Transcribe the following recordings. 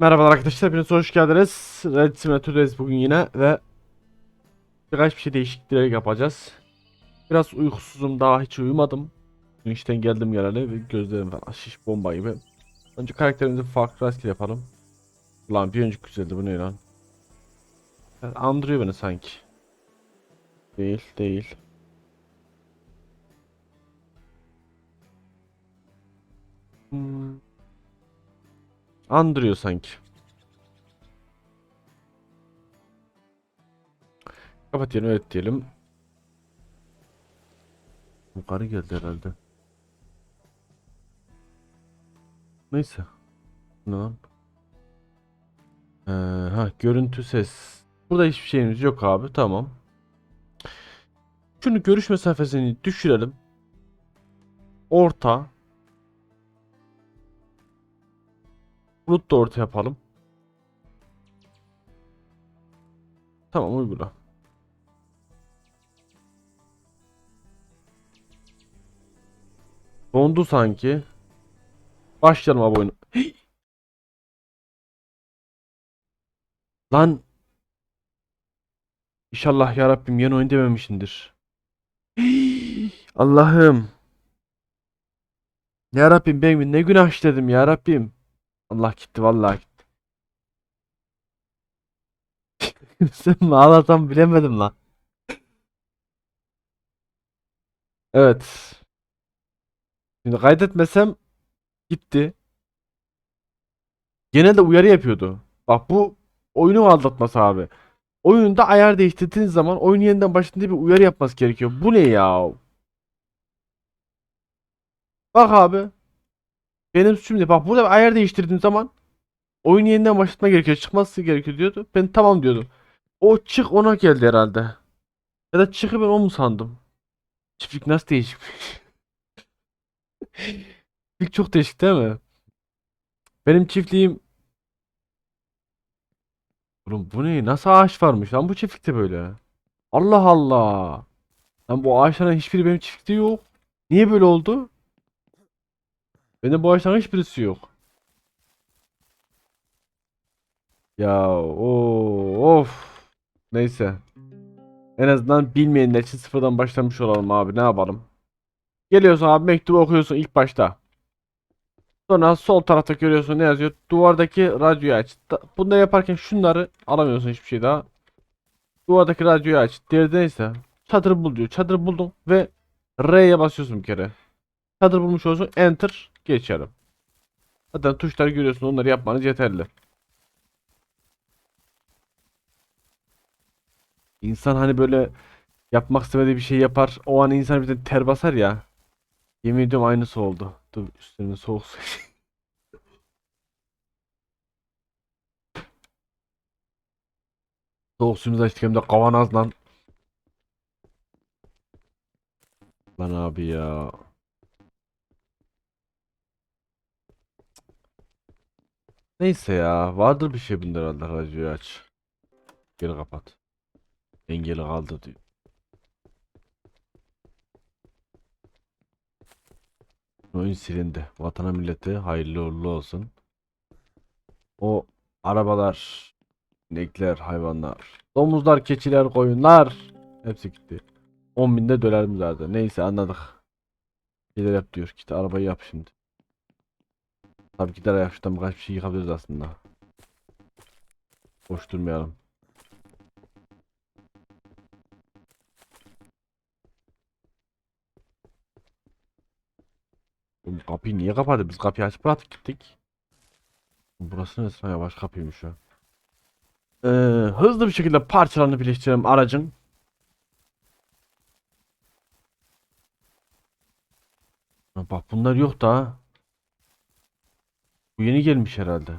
Merhabalar arkadaşlar, hepiniz hoş geldiniz. Red Simulator'dayız bugün yine ve birkaç bir şey değişiklikler yapacağız. Biraz uykusuzum, daha hiç uyumadım. Dün işten geldim geleli ve gözlerim falan şiş bomba gibi. Önce karakterimizi farklı rastgele yapalım. Lan bir önceki güzeldi, bu ne lan? Yani andırıyor beni sanki. Değil, değil. Hmm. Andırıyor sanki. Kapat diyelim evet diyelim. Yukarı geldi herhalde. Neyse. Ne lan? Ee, ha görüntü ses. Burada hiçbir şeyimiz yok abi tamam. Şunu görüş mesafesini düşürelim. Orta. Bulut da orta yapalım. Tamam uygula. Dondu sanki. Başlayalım abi oyunu. Hey! Lan. İnşallah ya Rabbim yeni oyun dememişindir. Hey! Allah'ım. Ya Rabbim ben ne günah işledim ya Rabbim. Allah gitti vallahi gitti. Sen mi ağlasam bilemedim lan. Evet. Şimdi kaydetmesem gitti. Genelde uyarı yapıyordu. Bak bu oyunu aldatması abi. Oyunda ayar değiştirdiğiniz zaman oyun yeniden başında bir uyarı yapması gerekiyor. Bu ne ya? Bak abi. Benim değil. Bak burada ayar değiştirdiğim zaman oyun yeniden başlatma gerekiyor. Çıkması gerekiyor diyordu. Ben tamam diyordum. O çık ona geldi herhalde. Ya da çıkı ben o mu sandım? Çiftlik nasıl değişik? Çiftlik çok değişik değil mi? Benim çiftliğim Oğlum bu ne? Nasıl ağaç varmış lan bu çiftlikte böyle? Allah Allah. Lan bu ağaçların hiçbiri benim çiftlikte yok. Niye böyle oldu? Benim bu ağaçların hiçbirisi yok. Ya o of. Neyse. En azından bilmeyenler için sıfırdan başlamış olalım abi. Ne yapalım? Geliyorsun abi mektubu okuyorsun ilk başta. Sonra sol tarafta görüyorsun ne yazıyor? Duvardaki radyoyu aç. Da- Bunları yaparken şunları alamıyorsun hiçbir şey daha. Duvardaki radyoyu aç. Diğeri neyse. Çadırı bul diyor. Çadırı buldum ve R'ye basıyorsun bir kere. Çadır bulmuş olsun. Enter. Geçelim. Zaten tuşları görüyorsun. Onları yapmanız yeterli. İnsan hani böyle yapmak istemediği bir şey yapar. O an insan bir de ter basar ya. Yemin ediyorum aynısı oldu. Dur üstüne soğuk su. Soğuk suyumuzu açtık hem de kavanozla. Lan abi ya. Neyse ya. Vardır bir şey bunda herhalde. Radyoyu aç. Geri kapat. Engeli kaldı diyor. Oyun silindi. Vatana millete hayırlı uğurlu olsun. O arabalar, inekler, hayvanlar, domuzlar, keçiler, koyunlar hepsi gitti. 10 binde dönerim zaten. Neyse anladık. Şeyler yap diyor. Git arabayı yap şimdi. Tabii ki de ayakçıdan birkaç bir şey yıkabiliriz aslında. Boş durmayalım. Oğlum kapıyı niye kapadı? Biz kapıyı açıp bıraktık gittik. Burası neresi? Ha, yavaş kapıymış şu. Ee, hızlı bir şekilde parçalarını birleştirelim aracın. Bak bunlar yok da. Bu yeni gelmiş herhalde.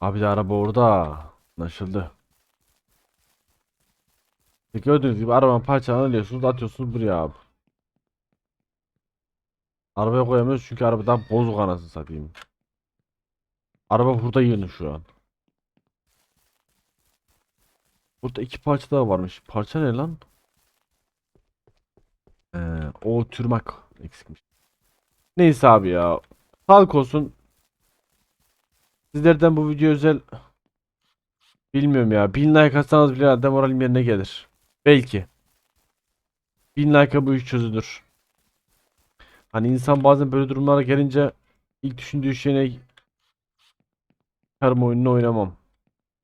Abi de araba orada. Anlaşıldı. İşte Gördüğünüz gibi arabanın parçalarını alıyorsunuz atıyorsunuz buraya abi. Arabaya koyamıyoruz çünkü arabadan bozuk anasını satayım. Araba burada yığını şu an. Burada iki parça daha varmış. Parça ne lan? O türmak eksikmiş. Neyse abi ya. Sağlık olsun. Sizlerden bu video özel bilmiyorum ya. 1000 like atsanız bile herhalde moralim yerine gelir. Belki. 1000 like'a bu iş çözülür. Hani insan bazen böyle durumlara gelince ilk düşündüğü şey ne? Karım oyununu oynamam.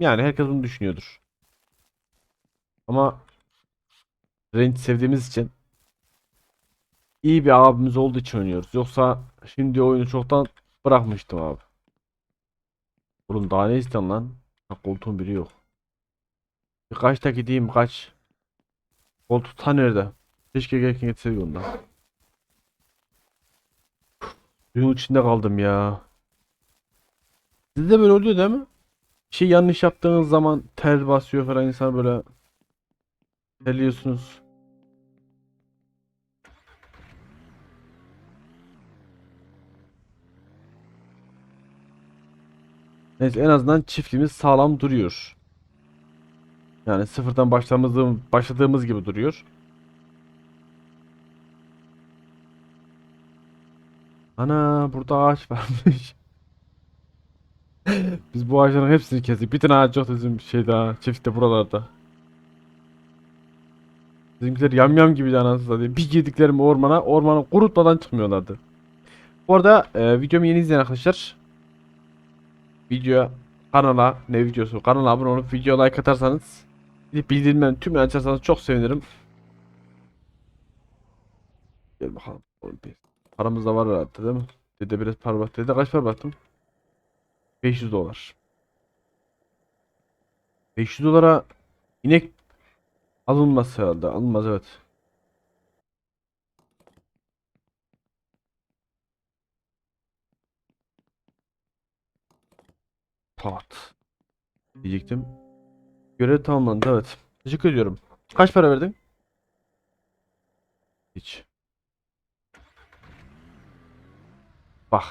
Yani herkes bunu düşünüyordur. Ama Range sevdiğimiz için iyi bir abimiz olduğu için oynuyoruz. Yoksa şimdi oyunu çoktan bırakmıştım abi. Oğlum daha ne istiyorsun lan? Ha, koltuğun biri yok. Birkaç da gideyim kaç. Koltuk ta nerede? Keşke gelirken getirseydik ondan. Suyun içinde kaldım ya. Sizde böyle oluyor değil mi? Bir şey yanlış yaptığınız zaman ter basıyor falan insan böyle terliyorsunuz. Neyse en azından çiftliğimiz sağlam duruyor. Yani sıfırdan başladığımız, gibi duruyor. Ana burada ağaç varmış. Biz bu ağaçların hepsini kestik. Bir tane ağaç yok bizim şeyde çiftte buralarda. Bizimkiler yamyam gibi anasını satayım. Bir girdiklerim ormana, ormanı kurutmadan çıkmıyorlardı. Bu arada e, videomu yeni izleyen arkadaşlar video kanala ne videosu kanala abone olup video like atarsanız bir de bildirimlerin tümünü açarsanız çok sevinirim. Gel bakalım. Paramız da var herhalde değil mi? Dede biraz para bak. Dede kaç para baktım? 500 dolar. 500 dolara inek alınmaz herhalde. Alınmaz evet. Pat. Diyecektim. Görev tamamlandı evet. Teşekkür ediyorum. Kaç para verdin? Hiç. Bak.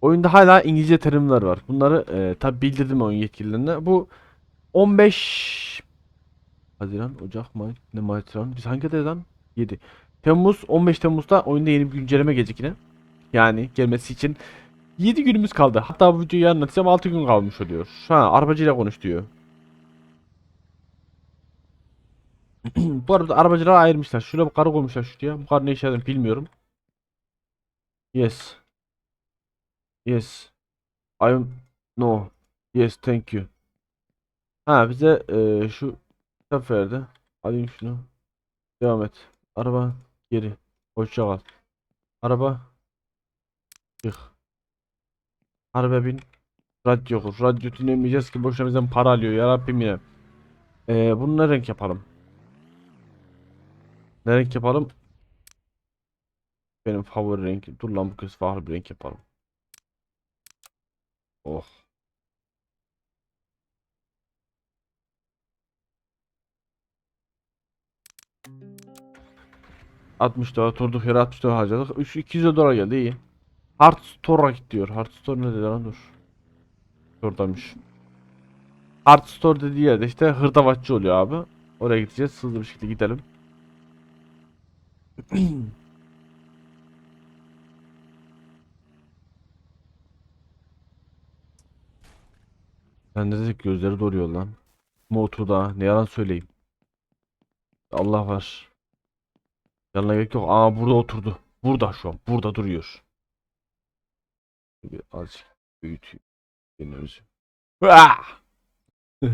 Oyunda hala İngilizce terimler var. Bunları e, tabi bildirdim oyun yetkililerine. Bu 15 Haziran, Ocak, Mart, ne Haziran. Biz hangi aydayız lan? 7. Temmuz, 15 Temmuz'da oyunda yeni bir güncelleme gelecek yine. Yani gelmesi için 7 günümüz kaldı. Hatta bu videoyu anlatacağım 6 gün kalmış oluyor. Ha arabacıyla konuş diyor. Bu arada arabacıları ayırmışlar. Şuraya bir karı koymuşlar şuraya. Bu karı ne işe bilmiyorum. Yes. Yes. I'm no. Yes, thank you. Ha bize eee, şu kitap verdi. Alayım şunu. Devam et. Araba geri. Hoşça kal. Araba çık. Araba bin. Radyo kur. Radyo dinlemeyeceğiz ki boşuna bizden para alıyor ya Rabbim. Eee bunu ne renk yapalım? Ne renk yapalım? Benim favori renkim. Dur lan bu kız farklı bir renk yapalım. Oh. ...60 dolar durduk yere 60 dolar harcadık. 3 200 dolar geldi iyi. Hard Store'a git diyor. Hard Store ne dedi lan dur. Oradaymış. Hard Store dediği yerde işte hırdavatçı oluyor abi. Oraya gideceğiz. Hızlı bir şekilde gidelim. Ben de gözleri doruyor lan. Motorda ne yalan söyleyeyim. Allah var. Yanına gerek yok. Aa burada oturdu. Burada şu an. Burada duruyor. Bir azıcık büyüteyim. Kendimizi. Ah!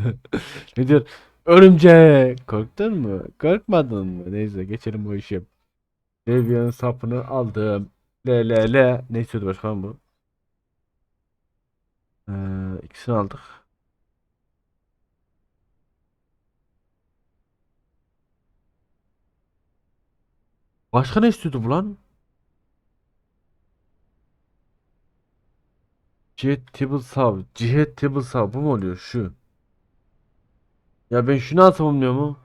Ne diyor? Örümcek. Korktun mu? Korkmadın mı? Neyse geçelim bu işe. Devian sapını aldım. Le le le. Ne istiyordu başkan bu? Ee, ikisini aldık. Başka ne istiyordu bu lan? Cihet Sav. Cihet Sav. Bu mu oluyor? Şu. Ya ben şunu atamamıyor mu?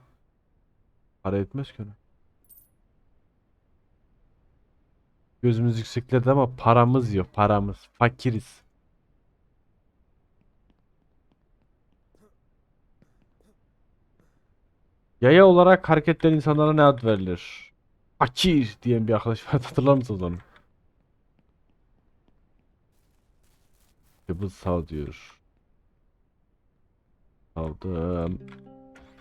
Para etmez ki. Gözümüz yüksekledi ama paramız yok. Paramız. Fakiriz. Yaya olarak hareket eden insanlara ne ad verilir? Fakir diyen bir arkadaş var. Hatırlar mısınız onu? Kıbrıs sağ diyor. Aldım.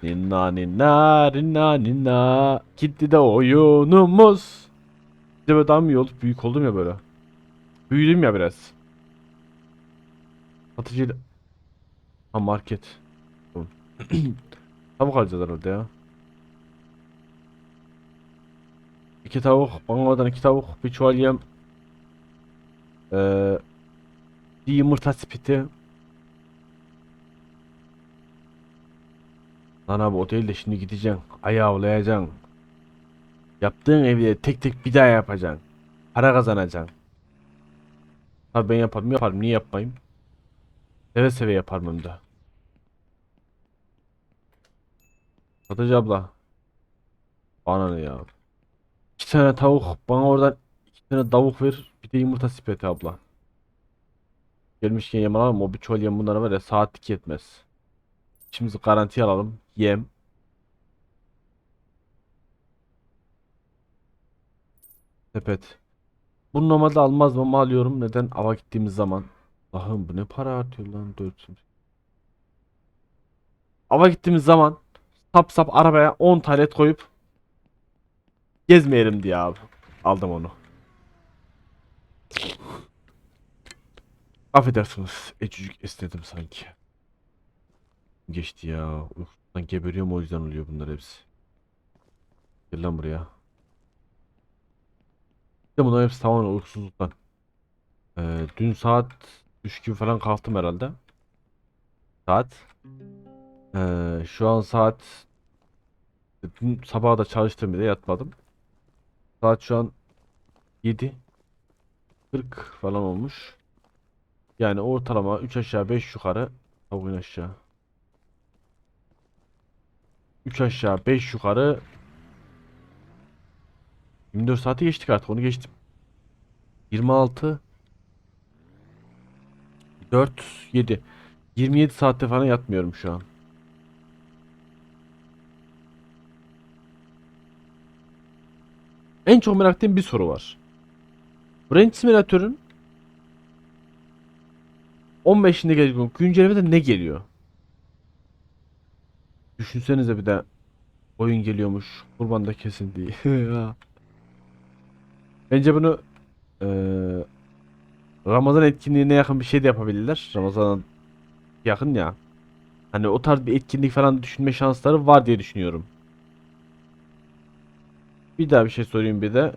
Ninna ninna ninna ninna. Gitti de oyunumuz. Bir de böyle daha mı iyi oldu? Büyük oldum ya böyle. Büyüdüm ya biraz. Satıcıyla... Ha market. Tavuk alacağız herhalde ya. İki tavuk, bana oradan iki tavuk, bir çuval yem. Ee, bir yumurta spiti. Lan abi o değil de şimdi gideceksin. Ayavlayacaksın. Yaptığın evi tek tek bir daha yapacaksın. Para kazanacaksın. Abi ben yaparım yaparım niye yapmayayım? Seve seve yaparım hem de. Satıcı abla. Bana ne ya? İki tane tavuk. Bana oradan iki tane tavuk ver. Bir de yumurta sepeti abla. Gelmişken yem alalım. O bir çuval yem bunlara var ya saatlik yetmez. İşimizi garantiye alalım. Yem. Sepet. Bunu normalde almaz ama alıyorum. Neden? Ava gittiğimiz zaman. Allah'ım bu ne para artıyor lan 400. Ava gittiğimiz zaman sap sap arabaya 10 tane et koyup gezmeyelim diye abi. Aldım onu. Affedersiniz. Ecücük istedim sanki. Geçti ya. Uykudan geberiyorum o yüzden oluyor bunlar hepsi. Gel lan buraya. De bunların hepsi tamamen uykusuzluktan. Ee, dün saat 3 gibi falan kalktım herhalde. Saat. Ee, şu an saat dün sabaha da çalıştım bir de yatmadım. Saat şu an 7 40 falan olmuş. Yani ortalama 3 aşağı 5 yukarı tavuğun aşağı. 3 aşağı 5 yukarı 24 saati geçtik artık onu geçtim. 26 4 7 27 saatte falan yatmıyorum şu an. En çok merak ettiğim bir soru var. Range Simulator'ın 15'inde geliyor. Güncellemede ne geliyor? Düşünsenize bir de oyun geliyormuş. Kurbanda kesin diye. Ya. Bence bunu eee, Ramazan etkinliğine yakın bir şey de yapabilirler. Ramazan'a yakın ya. Hani o tarz bir etkinlik falan düşünme şansları var diye düşünüyorum. Bir daha bir şey sorayım bir de.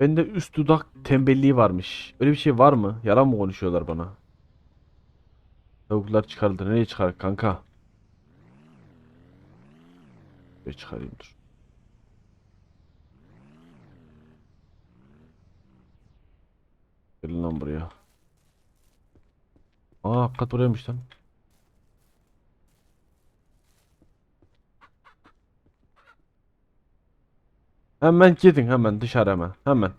Bende üst dudak tembelliği varmış. Öyle bir şey var mı? Yalan mı konuşuyorlar bana? Tavuklar çıkarıldı. Nereye çıkar kanka? Şuraya çıkarayım dur. Gelin lan buraya. Aa hakikat buraymış lan. Hemen gidin hemen dışarı hemen. Hemen.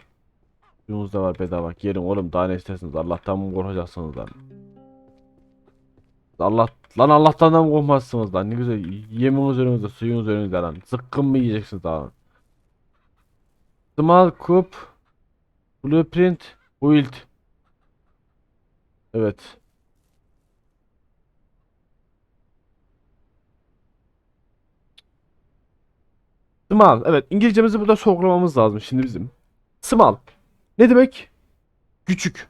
Suyunuz da var bedava. Gelin oğlum daha ne istersiniz? Allah'tan mı korkacaksınız lan? Allah lan Allah'tan da mı korkmazsınız lan? Ne güzel yeminiz önünüzde, suyunuz önünüzde lan. Zıkkım mı yiyeceksiniz daha? Small Cup Blueprint Build Evet. Small. Evet. İngilizcemizi burada sorgulamamız lazım şimdi bizim. Small. Ne demek? Küçük.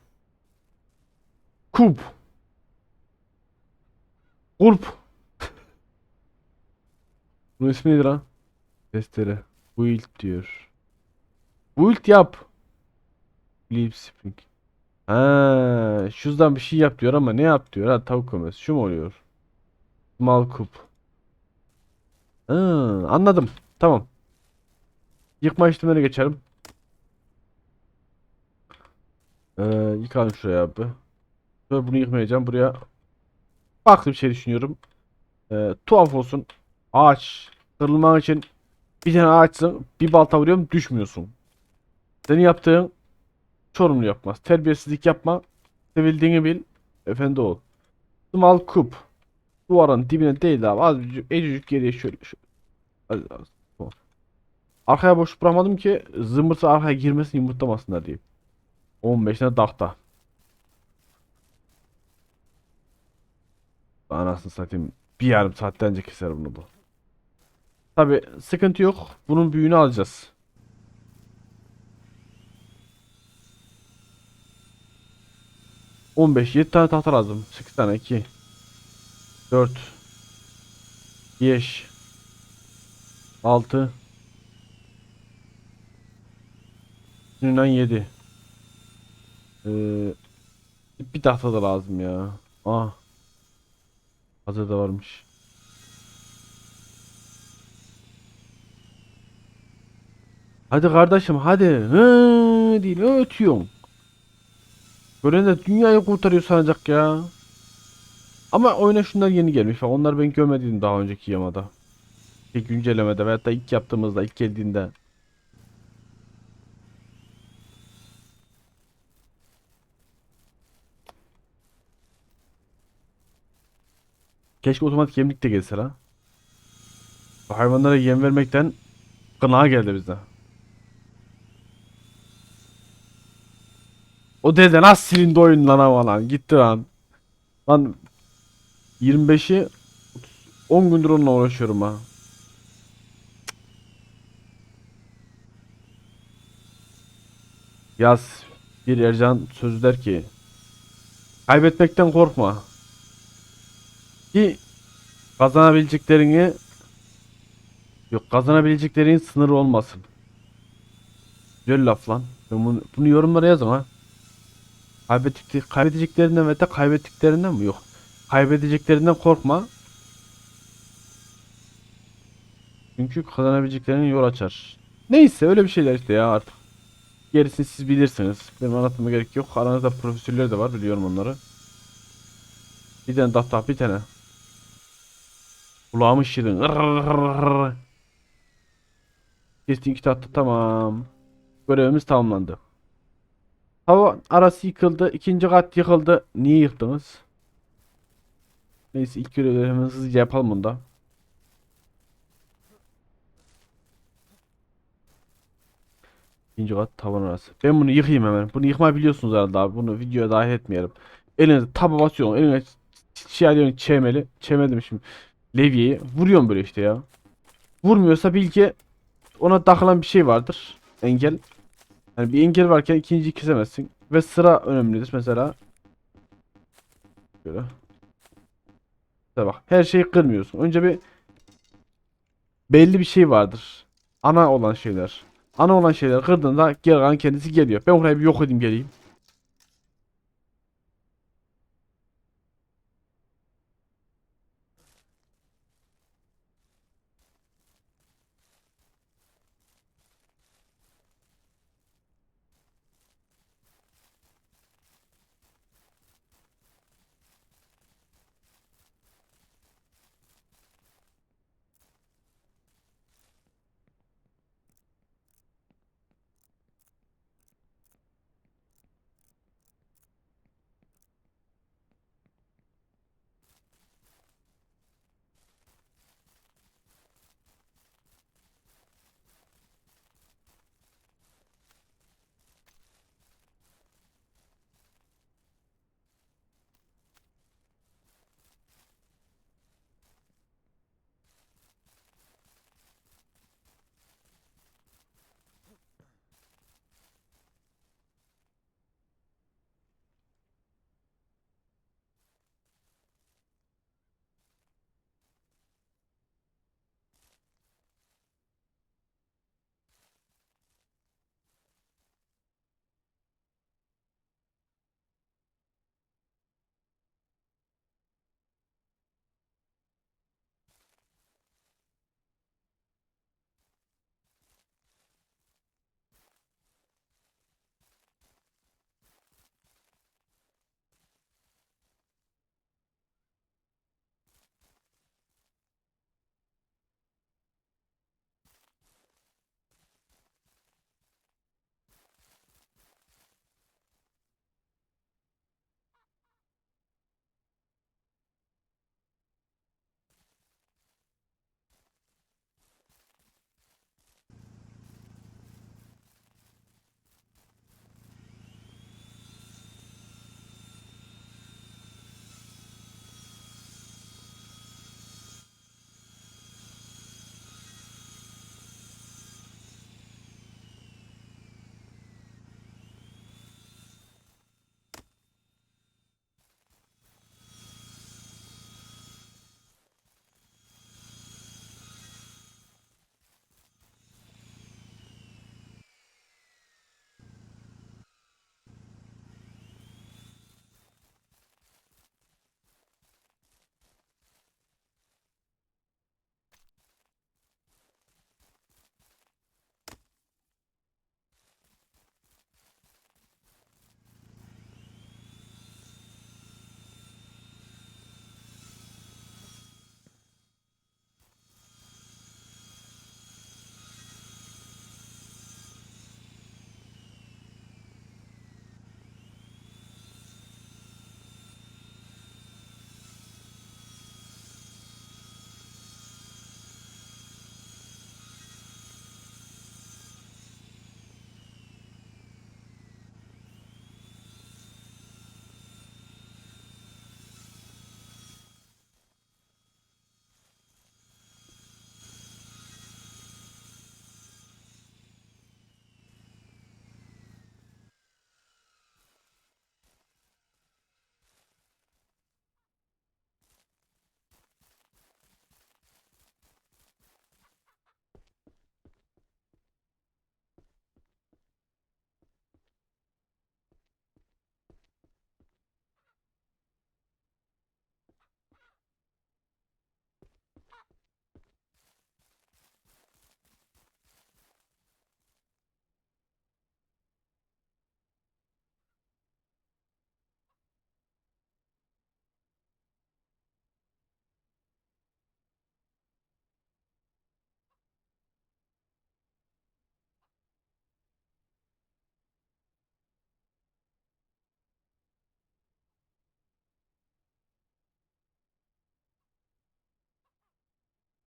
Kup. Kulp. Bunun ismi nedir lan? Testere. Build diyor. Build yap. Leap spring. Ha, şuradan bir şey yap diyor ama ne yap diyor? Ha tavuk kömesi. Şu mu oluyor? Small cup. Ha, anladım. Tamam. Yıkma işlemine geçelim. Ee, yıkalım şuraya abi. Sonra bunu yıkmayacağım. Buraya farklı bir şey düşünüyorum. Ee, tuhaf olsun. Ağaç. Kırılmak için bir tane ağaçsın. Bir balta vuruyorum düşmüyorsun. Senin yaptığın sorumlu yapmaz. Terbiyesizlik yapma. Sevildiğini bil. Efendi ol. Small cup. Duvarın dibine değil abi. Az ecücük geriye şöyle. şöyle. Az, az. Arkaya boş bırakmadım ki zımbırtı arkaya girmesin yumurtlamasınlar diye. 15 tane tahta. Anasını satayım. Bir yarım saatten önce keser bunu bu. Tabi sıkıntı yok. Bunun büyüğünü alacağız. On beş, yedi tane tahta lazım. Sekiz tane, iki, dört, beş, altı, Şimdiden 7. Ee, bir tahta da lazım ya. Ah. Hazır da varmış. Hadi kardeşim hadi. Hı değil ne ötüyorsun? Gören de dünyayı kurtarıyor sanacak ya. Ama oyuna şunlar yeni gelmiş. Onlar ben görmediydim daha önceki yamada. İlk güncellemede veyahut da ilk yaptığımızda ilk geldiğinde. Keşke otomatik yemlik de gelse la. Hayvanlara yem vermekten gına geldi bize. O dede nasıl silindi oyun lan ama lan gitti lan. Lan 25'i 10 gündür onunla uğraşıyorum ha. Yaz bir Ercan sözü der ki Kaybetmekten korkma. Ki kazanabileceklerini yok kazanabileceklerin sınırı olmasın. Güzel laf lan. Ben bunu, bunu yorumlara yazın ha. Kaybettik, kaybedeceklerinden ve de kaybettiklerinden mi? Yok. Kaybedeceklerinden korkma. Çünkü kazanabileceklerinin yol açar. Neyse öyle bir şeyler işte ya artık. Gerisini siz bilirsiniz. Benim anlatmama gerek yok. Aranızda profesörler de var biliyorum onları. Bir tane tahta bir tane. Kulağımı şirin. İki tahta tamam. Görevimiz tamamlandı. Hava arası yıkıldı. ikinci kat yıkıldı. Niye yıktınız? Neyse ilk görevleri hızlıca yapalım bunda. İkinci kat tavan arası. Ben bunu yıkayayım hemen. Bunu yıkmayı biliyorsunuz herhalde abi. Bunu videoya dahil etmeyelim. Elinize taba basıyorsun. Eline şey alıyorsun çemeli. Çemel demişim. Levyeyi. Vuruyorsun böyle işte ya. Vurmuyorsa bil ki ona takılan bir şey vardır. Engel. Yani bir engel varken ikinciyi kesemezsin. Ve sıra önemlidir mesela. Şöyle. İşte bak her şeyi kırmıyorsun. Önce bir belli bir şey vardır. Ana olan şeyler. Ana olan şeyler kırdığında geri kalan kendisi geliyor. Ben oraya bir yok edeyim geleyim.